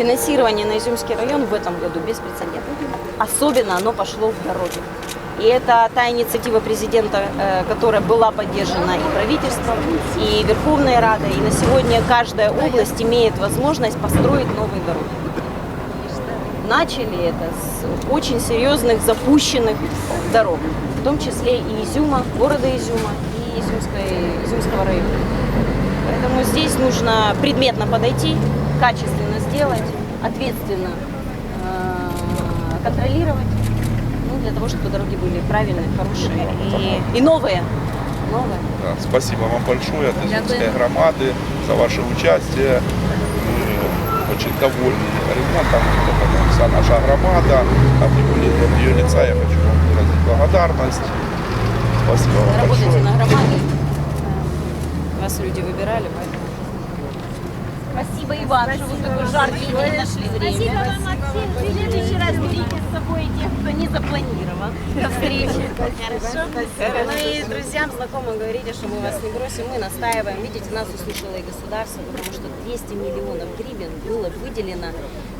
Финансирование на Изюмский район в этом году беспрецедентно. Особенно оно пошло в дороги. И это та инициатива президента, э, которая была поддержана и правительством, и Верховной Радой. И на сегодня каждая область имеет возможность построить новые дороги. Начали это с очень серьезных запущенных дорог, в том числе и Изюма, города Изюма и Изюмской, Изюмского района. Поэтому здесь нужно предметно подойти, качественно сделать, ответственно э, контролировать, ну, для того, чтобы дороги были правильные, хорошие и, и новые. Новые. Да, Спасибо вам большое от Изюмской громады за ваше участие. Мы очень довольны ремонтом. Это вся наша громада. От имени- от ее лица я хочу вам выразить благодарность. Спасибо вам Работаете большое. на громаде. Вас люди выбирали, поэтому. Спасибо и вам, что вы такой жаркий день нашли время. Спасибо вам, Максим. В следующий раз берите с собой тех, кто не запланировал до встречи. Хорошо? Ну и друзьям, знакомым говорите, что мы вас не бросим, мы настаиваем. Видите, нас услышало и государство, потому что 200 миллионов гривен было выделено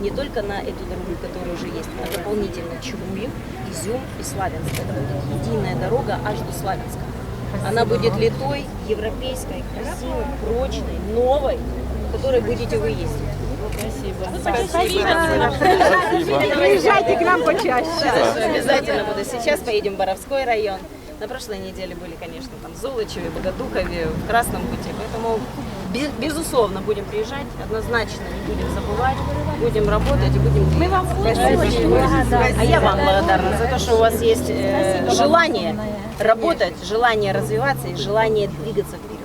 не только на эту дорогу, которая уже есть, а дополнительно Чугуев, Изюм и Славянск. Это будет единая дорога аж до Славянска. Она будет литой, европейской, красивой, прочной, новой, в которой будете вы ездить. Приезжайте к нам почаще. Хорошо, обязательно буду. Сейчас поедем в Боровской район. На прошлой неделе были, конечно, там в Золочеве, Богодухове, в Красном пути. Поэтому, бе- безусловно, будем приезжать, однозначно не будем забывать, будем работать и будем Мы вам очень благодарны. А я вам благодарна за то, что у вас есть э, желание работать, желание развиваться и желание двигаться вперед.